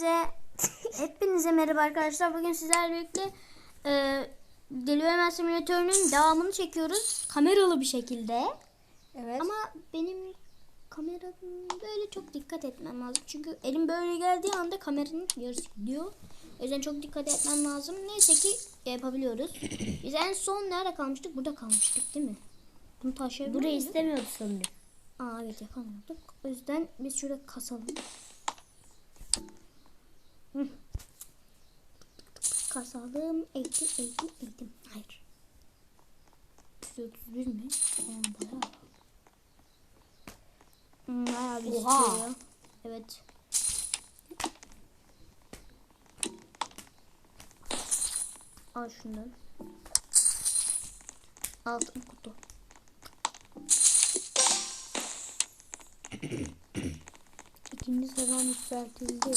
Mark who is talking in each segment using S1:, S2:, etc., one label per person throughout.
S1: Hepinize, hepinize merhaba arkadaşlar. Bugün sizlerle birlikte e, Deli Ömer Simülatörü'nün devamını çekiyoruz. Kameralı bir şekilde.
S2: Evet.
S1: Ama benim kameram böyle çok dikkat etmem lazım. Çünkü elim böyle geldiği anda kameranın yarısı gidiyor. O yüzden çok dikkat etmem lazım. Neyse ki yapabiliyoruz. Biz en son nerede kalmıştık? Burada kalmıştık değil mi? Bunu taşıyabiliyor
S2: burayı istemiyordu sanırım.
S1: Aa evet yakamıyorduk. O yüzden biz şurada kasalım. Hı. Kasalım. Eğitim, eğitim, eğitim. Hayır. 131 mi? Aa, bayağı. Hmm, bayağı bir
S2: Oha.
S1: ya. Evet. Al şundan. Altın kutu. İkinci sezon yükseltildi.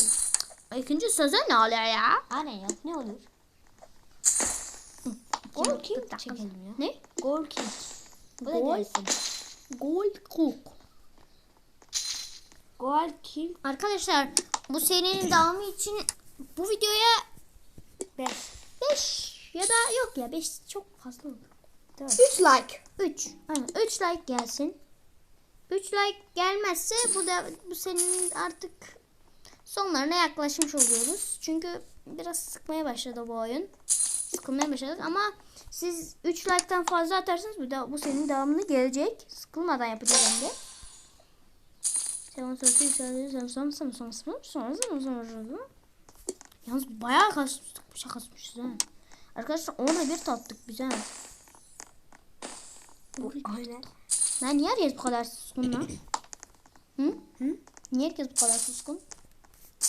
S1: İkinci sezon ne oluyor ya?
S2: Aynen ya. Ne olur?
S1: Gol
S2: King çekelim ya.
S1: Ne?
S2: Gol da
S1: Gol? Gol Cook.
S2: Gol King.
S1: Arkadaşlar bu serinin devamı için bu videoya
S2: 5.
S1: 5 ya da yok ya 5 çok fazla olur.
S2: 3 like.
S1: 3. Aynen 3 like gelsin. 3 like gelmezse bu da bu senin artık sonlarına yaklaşmış oluyoruz. Çünkü biraz sıkmaya başladı bu oyun. Sıkılmaya başladık ama siz 3 like'tan fazla atarsanız bu da bu senin devamını gelecek. Sıkılmadan yapacağız hem de. Sen sonrası yükseldi. Sen sonra sonra sonra sonra sonra sonra sonra Yalnız bayağı kasmıştık. Bıçak kasmışız ha. Arkadaşlar ona bir tattık biz ha.
S2: Aynen.
S1: Lan niye herkes bu kadar suskun lan? Hı? Hı? Niye herkes bu kadar suskun?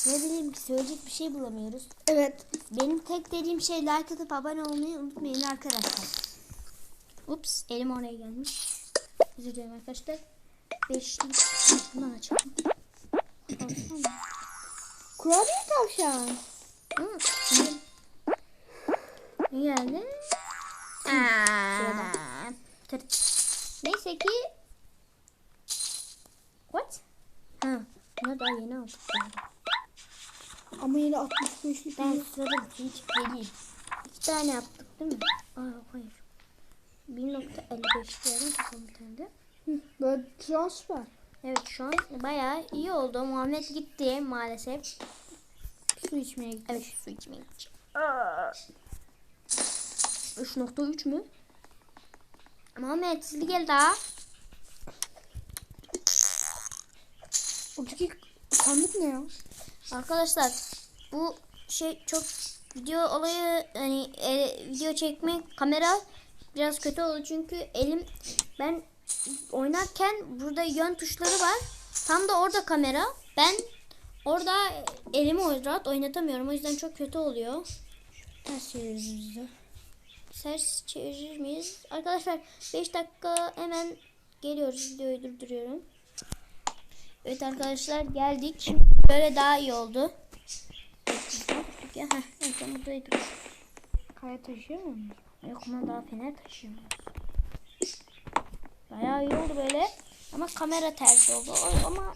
S2: Ne bileyim ki söyleyecek bir şey bulamıyoruz.
S1: Evet.
S2: Benim tek dediğim şey like atıp abone olmayı unutmayın arkadaşlar.
S1: Ups elim oraya gelmiş. Özür dilerim arkadaşlar. Beşlik bundan açalım.
S2: Kurabiye tavşan.
S1: İyi. Ne geldi? Aa. Neyse ki What? Ha, bunu daha yeni aldık.
S2: Ama yine 65'lik. Ben sıradım. Hiç geleyim.
S1: İki tane yaptık değil mi? Aa hayır. 1.55 diyelim de.
S2: Böyle transfer.
S1: Evet şu an bayağı iyi oldu. Muhammed gitti maalesef.
S2: Su içmeye gitti.
S1: Evet su içmeye gidecek. 3.3 mü? Muhammed sizli gel daha.
S2: Öteki sandık ne ya?
S1: Arkadaşlar bu şey çok video olayı hani e, video çekmek kamera biraz kötü oldu çünkü elim ben oynarken burada yön tuşları var. Tam da orada kamera. Ben orada elimi rahat oynatamıyorum. O yüzden çok kötü oluyor.
S2: Ters çeviririz.
S1: Ters çevirir miyiz? Arkadaşlar 5 dakika hemen geliyoruz. Videoyu durduruyorum. Evet arkadaşlar geldik. Şimdi böyle daha iyi oldu. Ya, heh, en son buradaydık.
S2: Kaya taşıyor mu?
S1: Yok ama daha fener taşıyoruz. Bayağı iyi oldu böyle. Ama kamera ters oldu. O- Ama.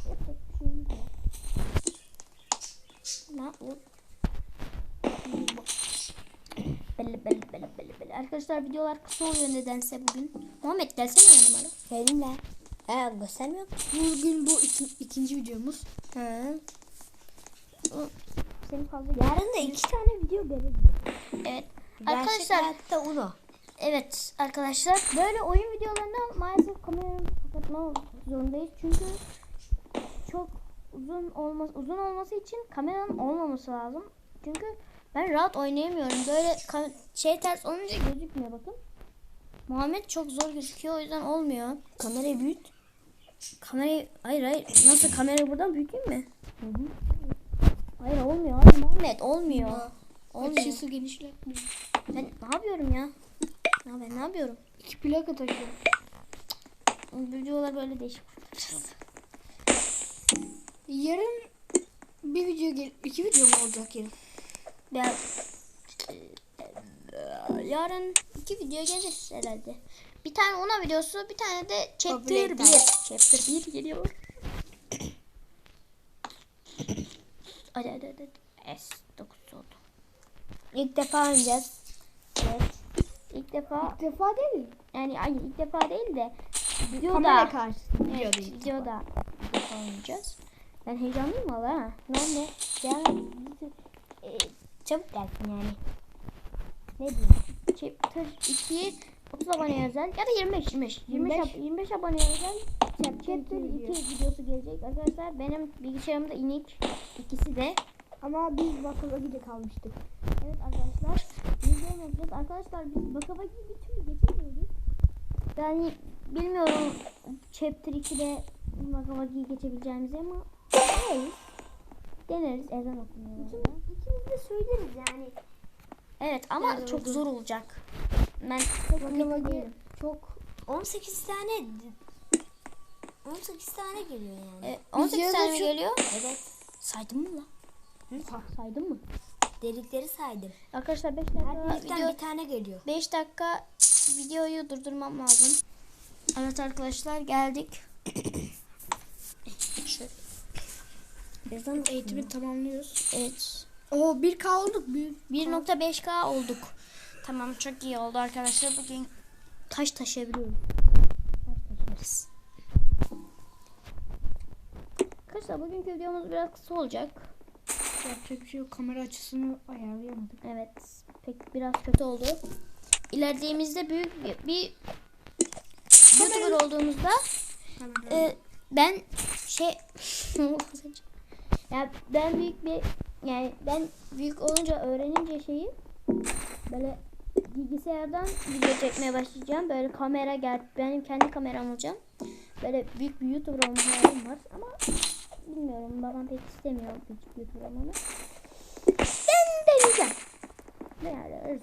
S1: Ne o? Belli belli belli belli belli. Arkadaşlar videolar kısa oluyor nedense bugün. Muhammed gelsene yanıma.
S2: Benimle. He göstermiyor. Bugün bu iki, ikinci videomuz.
S1: He. Fazla
S2: Yarın da iki tane video gelebilir.
S1: Evet. Arkadaşlar
S2: hayatta Uno.
S1: Evet arkadaşlar böyle oyun videolarında maalesef kameramızı kapatma zorundayız çünkü çok uzun olması uzun olması için kameranın olmaması lazım. Çünkü ben rahat oynayamıyorum. Böyle şey ters olunca gözükmüyor bakın. Muhammed çok zor gözüküyor o yüzden olmuyor.
S2: Kamerayı büyüt.
S1: Kamerayı hayır hayır nasıl kamerayı buradan büyüteyim mi? Hayır olmuyor abi Muhammed olmuyor. Olmuyor.
S2: Açısı genişletmiyor.
S1: Ben ne yapıyorum ya? Ya ben ne yapıyorum?
S2: İki plaka taşıyor.
S1: Videolar böyle değişik.
S2: Yarın bir video gel iki video mu olacak yarın?
S1: Ya, yarın iki video gelir herhalde. Bir tane ona videosu, bir tane de chapter
S2: Tablet'ten.
S1: 1. Chapter 1 geliyor. Hadi hadi hadi. S9 oldu.
S2: İlk defa oynayacağız.
S1: Evet. İlk defa
S2: İlk defa değil.
S1: yani hayır ilk defa değil de videoda
S2: karşısında.
S1: evet,
S2: Videoda ilk
S1: defa oynayacağız. Ben heyecanlıyım valla ha. Ne oldu? Ya e, çabuk gelsin yani. Ne diyeyim? Chapter 2 30 abone özel ya da 25 25 25
S2: 25.
S1: ab- 25 abone özel Chapter 2 videosu gelecek arkadaşlar. Benim bilgisayarımda inik ikisi de
S2: Ama biz bakıma gide kalmıştık.
S1: Evet arkadaşlar. Video yapacağız. Arkadaşlar biz baka baki bir türlü geçemiyoruz. Yani bilmiyorum chapter 2'de baka bakiyi geçebileceğimizi ama deneriz. Deneriz. Ezan okunuyor.
S2: İkimiz de söyleriz yani.
S1: Evet ama
S2: Güzel
S1: çok
S2: oldu.
S1: zor olacak. Ben çok
S2: çok
S3: 18 tane 18 tane geliyor yani.
S1: E, 18 tane
S2: yazı-
S1: geliyor?
S3: Evet.
S1: Saydın mı lan? Saydın mı?
S3: Delikleri saydım.
S1: Arkadaşlar 5
S3: Her
S1: dakika
S3: delikten
S1: video
S3: bir tane geliyor.
S1: 5 dakika videoyu durdurmam lazım. Evet arkadaşlar geldik. Şöyle.
S2: ezan eğitimi tamamlıyoruz.
S1: Evet.
S2: Oo 1K olduk. Bir
S1: 1.5K olduk. Tamam çok iyi oldu arkadaşlar. Bugün taş taşıyabiliyoruz. Taş taşırız. Arkadaşlar bugünkü videomuz biraz kısa olacak.
S2: yapacak bir şey yok. Kamera açısını ayarlayamadık.
S1: Evet. Pek biraz kötü oldu. İlerlediğimizde büyük bir, bir YouTuber olduğumuzda e, ben şey ya ben büyük bir yani ben büyük olunca öğrenince şeyi böyle bilgisayardan video çekmeye başlayacağım. Böyle kamera gel benim kendi kameram olacağım. Böyle büyük bir YouTuber olma hayalim var ama bilmiyorum babam pek istemiyor YouTuber olmamı. Ben deneyeceğim. Ne yani öyle.